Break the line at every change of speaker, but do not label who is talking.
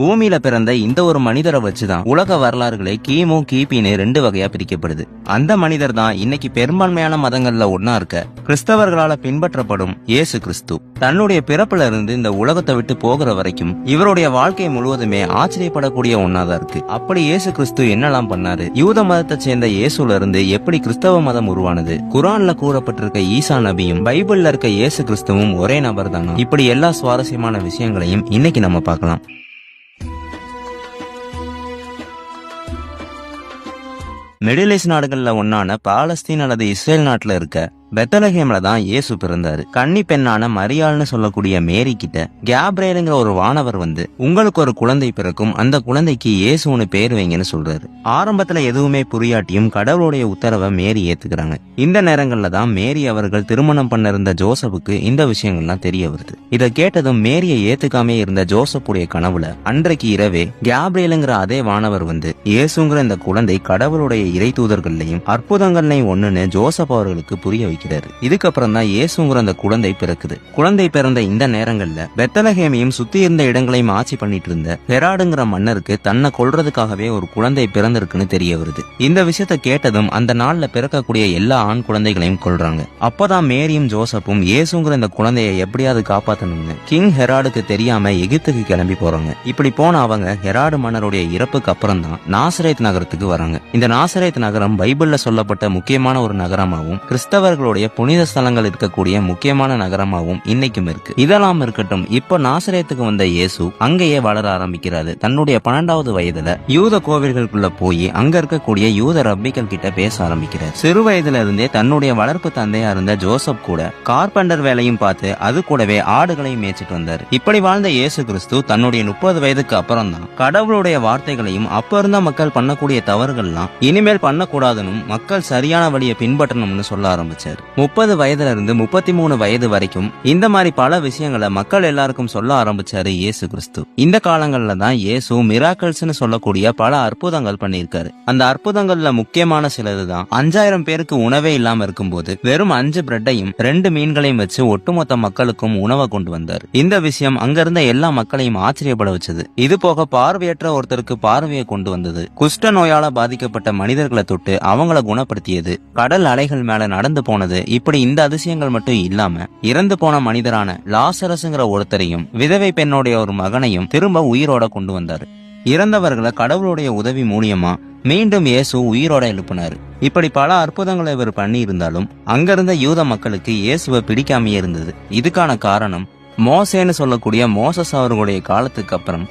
பூமியில பிறந்த இந்த ஒரு மனிதரை வச்சுதான் உலக வரலாறுகளை கிமு கிபின்னு ரெண்டு வகையா பிரிக்கப்படுது. அந்த மனிதர் தான் இன்னைக்கு பெரும்பான்மையான மதங்கள்ல ஒன்னா இருக்க கிறிஸ்தவர்களால பின்பற்றப்படும் இயேசு கிறிஸ்து. தன்னுடைய பிறப்புல இருந்து இந்த உலகத்தை விட்டு போகிற வரைக்கும் இவருடைய வாழ்க்கை முழுவதுமே ஆச்சரியப்படக்கூடிய ஒன்னாதான் இருக்கு. அப்படி இயேசு கிறிஸ்து என்னெல்லாம் பண்ணாரு? யூத மதத்தை சேர்ந்த இயேசுல இருந்து எப்படி கிறிஸ்தவ மதம் உருவானது? குரான்ல கூறப்பட்டிருக்க ஈசா நபியும் பைபிள்ல இருக்க இயேசு கிறிஸ்துவும் ஒரே நபர் தானா இப்படி எல்லா சுவாரஸ்யமான விஷயங்களையும் இன்னைக்கு நம்ம பார்க்கலாம். மிடில் ஈஸ்ட் நாடுகளில் ஒன்றான பாலஸ்தீன் அல்லது இஸ்ரேல் நாட்டில் இருக்க பெத்தலஹேம்ல தான் இயேசு பிறந்தாரு. கன்னி பெண்ணான மரியாள்னு சொல்லக்கூடிய மேரி கிட்ட கேப்ரேலுங்கிற ஒரு வானவர் வந்து உங்களுக்கு ஒரு குழந்தை பிறக்கும் அந்த குழந்தைக்கு இயேசுன்னு பேர் வைங்கன்னு சொல்றாரு. ஆரம்பத்துல எதுவுமே புரியாட்டியும் கடவுளுடைய உத்தரவை மேரி ஏத்துக்கிறாங்க. இந்த நேரங்கள்ல தான் மேரி அவர்கள் திருமணம் பண்ண இருந்த ஜோசப்புக்கு இந்த விஷயங்கள்லாம் தெரிய வருது. இதை கேட்டதும் மேரியை ஏத்துக்காமே இருந்த ஜோசப்புடைய கனவுல அன்றைக்கு இரவே கேப்ரேலுங்கிற அதே வானவர் வந்து இயேசுங்கிற இந்த குழந்தை கடவுளுடைய இறை தூதர்கள்லையும் அற்புதங்கள்லையும் ஒண்ணுன்னு ஜோசப் அவர்களுக்கு புரிய வைக்கிறாரு இதுக்கப்புறம் தான் இயேசுங்கிற அந்த குழந்தை பிறக்குது. குழந்தை பிறந்த இந்த நேரங்கள்ல பெத்தலஹேமையும் சுத்தி இருந்த இடங்களையும் ஆட்சி பண்ணிட்டு இருந்த ஹெராடுங்கிற மன்னருக்கு தன்னை கொள்றதுக்காகவே ஒரு குழந்தை பிறந்திருக்குன்னு தெரிய வருது. இந்த விஷயத்த கேட்டதும் அந்த நாள்ல பிறக்கக்கூடிய எல்லா ஆண் குழந்தைகளையும் கொள்றாங்க அப்பதான் மேரியும் ஜோசப்பும் இயேசுங்கிற இந்த குழந்தையை எப்படியாவது காப்பாத்தணும்னு கிங் ஹெராடுக்கு தெரியாம எகிப்துக்கு கிளம்பி போறாங்க. இப்படி போன அவங்க ஹெராடு மன்னருடைய இறப்புக்கு அப்புறம் தான் நாசரேத் நகரத்துக்கு வராங்க. இந்த நாசரேத் நகரம் பைபிள்ல சொல்லப்பட்ட முக்கியமான ஒரு நகரமாகவும் கிறிஸ்தவர்களோட இஸ்ரேலோடைய புனித ஸ்தலங்கள் இருக்கக்கூடிய முக்கியமான நகரமாகவும் இன்னைக்கும் இருக்கு. இதெல்லாம் இருக்கட்டும் இப்போ நாசிரியத்துக்கு வந்த இயேசு அங்கேயே வளர ஆரம்பிக்கிறாரு. தன்னுடைய பன்னெண்டாவது வயதுல யூத கோவில்களுக்குள்ள போய் அங்க இருக்கக்கூடிய யூத ரப்பிகள் கிட்ட பேச ஆரம்பிக்கிறார். சிறு வயதுல இருந்தே தன்னுடைய வளர்ப்பு தந்தையா இருந்த ஜோசப் கூட கார்பெண்டர் வேலையும் பார்த்து அது கூடவே ஆடுகளையும் மேய்ச்சிட்டு வந்தார். இப்படி வாழ்ந்த இயேசு கிறிஸ்து தன்னுடைய முப்பது வயதுக்கு அப்புறம் தான் கடவுளுடைய வார்த்தைகளையும் அப்ப இருந்த மக்கள் பண்ணக்கூடிய தவறுகள்லாம் இனிமேல் பண்ணக்கூடாதுன்னு மக்கள் சரியான வழியை பின்பற்றணும்னு சொல்ல ஆரம்பிச்சார். முப்பது வயதுல இருந்து முப்பத்தி மூணு வயது வரைக்கும் இந்த மாதிரி பல விஷயங்களை மக்கள் எல்லாருக்கும் சொல்ல ஆரம்பிச்சாரு இயேசு கிறிஸ்து. இந்த காலங்கள்ல தான் இயேசு மிராக்கல்ஸ்னு சொல்லக்கூடிய பல அற்புதங்கள் பண்ணியிருக்காரு. அந்த அற்புதங்கள்ல முக்கியமான சிலது தான் அஞ்சாயிரம் பேருக்கு உணவே இல்லாம இருக்கும்போது வெறும் அஞ்சு பிரெட்டையும் ரெண்டு மீன்களையும் வச்சு ஒட்டுமொத்த மக்களுக்கும் உணவை கொண்டு வந்தார். இந்த விஷயம் அங்க இருந்த எல்லா மக்களையும் ஆச்சரியப்பட வச்சது. இது போக பார்வையற்ற ஒருத்தருக்கு பார்வையை கொண்டு வந்தது. குஷ்ட நோயால பாதிக்கப்பட்ட மனிதர்களை தொட்டு அவங்கள குணப்படுத்தியது. கடல் அலைகள் மேல நடந்து போன போனது. இப்படி இந்த அதிசயங்கள் மட்டும் இல்லாம இறந்து போன மனிதரான லாசரசுங்கிற ஒருத்தரையும் விதவை பெண்ணுடைய ஒரு மகனையும் திரும்ப உயிரோட கொண்டு வந்தாரு. இறந்தவர்களை கடவுளுடைய உதவி மூலியமா மீண்டும் இயேசு உயிரோட எழுப்பினாரு. இப்படி பல அற்புதங்களை இவர் பண்ணி இருந்தாலும் அங்கிருந்த யூத மக்களுக்கு இயேசுவை பிடிக்காமையே இருந்தது. இதுக்கான காரணம் மோசேன்னு சொல்லக்கூடிய மோசஸ் அவர்களுடைய காலத்துக்கு அப்புறம்